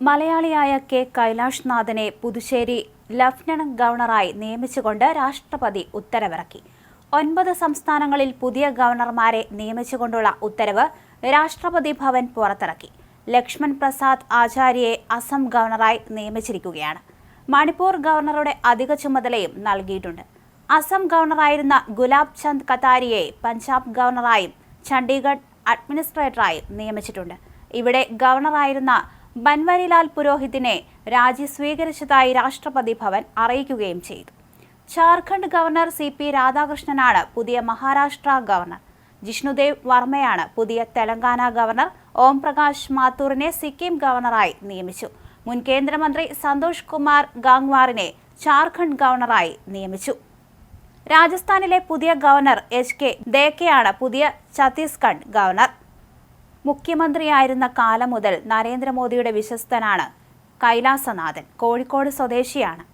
മലയാളിയായ കെ കൈലാഷ് നാഥനെ പുതുശ്ശേരി ലഫ്റ്റനന്റ് ഗവർണറായി നിയമിച്ചുകൊണ്ട് രാഷ്ട്രപതി ഉത്തരവിറക്കി. ഒൻപത് സംസ്ഥാനങ്ങളിൽ പുതിയ ഗവർണർമാരെ നിയമിച്ചുകൊണ്ടുള്ള ഉത്തരവ് രാഷ്ട്രപതി ഭവൻ പുറത്തിറക്കി. ലക്ഷ്മൺ പ്രസാദ് ആചാര്യയെ അസം ഗവർണറായി നിയമിച്ചിരിക്കുകയാണ്. മണിപ്പൂർ ഗവർണറുടെ അധിക ചുമതലയും നൽകിയിട്ടുണ്ട്. അസം ഗവർണറായിരുന്ന ഗുലാബ് ചന്ദ് കത്താരിയെ പഞ്ചാബ് ഗവർണറായും ചണ്ഡീഗഡ് അഡ്മിനിസ്ട്രേറ്ററായും നിയമിച്ചിട്ടുണ്ട്. ഇവിടെ ഗവർണറായിരുന്ന ബൻവരിലാൽ പുരോഹിതിനെ രാജി സ്വീകരിച്ചതായി രാഷ്ട്രപതി ഭവൻ അറിയിക്കുകയും ചെയ്തു. ജാർഖണ്ഡ് ഗവർണർ സി പി രാധാകൃഷ്ണനാണ് പുതിയ മഹാരാഷ്ട്ര ഗവർണർ. ജിഷ്ണുദേവ് വർമ്മയാണ് പുതിയ തെലങ്കാന ഗവർണർ. ഓം പ്രകാശ് മാത്തൂറിനെ സിക്കിം ഗവർണറായി നിയമിച്ചു. മുൻ കേന്ദ്രമന്ത്രി സന്തോഷ് കുമാർ ഗാംഗ്വാറിനെ ജാർഖണ്ഡ് ഗവർണറായി നിയമിച്ചു. രാജസ്ഥാനിലെ പുതിയ ഗവർണർ എച്ച് കെ ദേക്കയാണ് പുതിയ ഛത്തീസ്ഗഡ് ഗവർണർ. മുഖ്യമന്ത്രിയായിരുന്ന കാലം മുതൽ നരേന്ദ്രമോദിയുടെ വിശ്വസ്തനാണ് കൈലാസനാഥൻ. കോഴിക്കോട് സ്വദേശിയാണ്.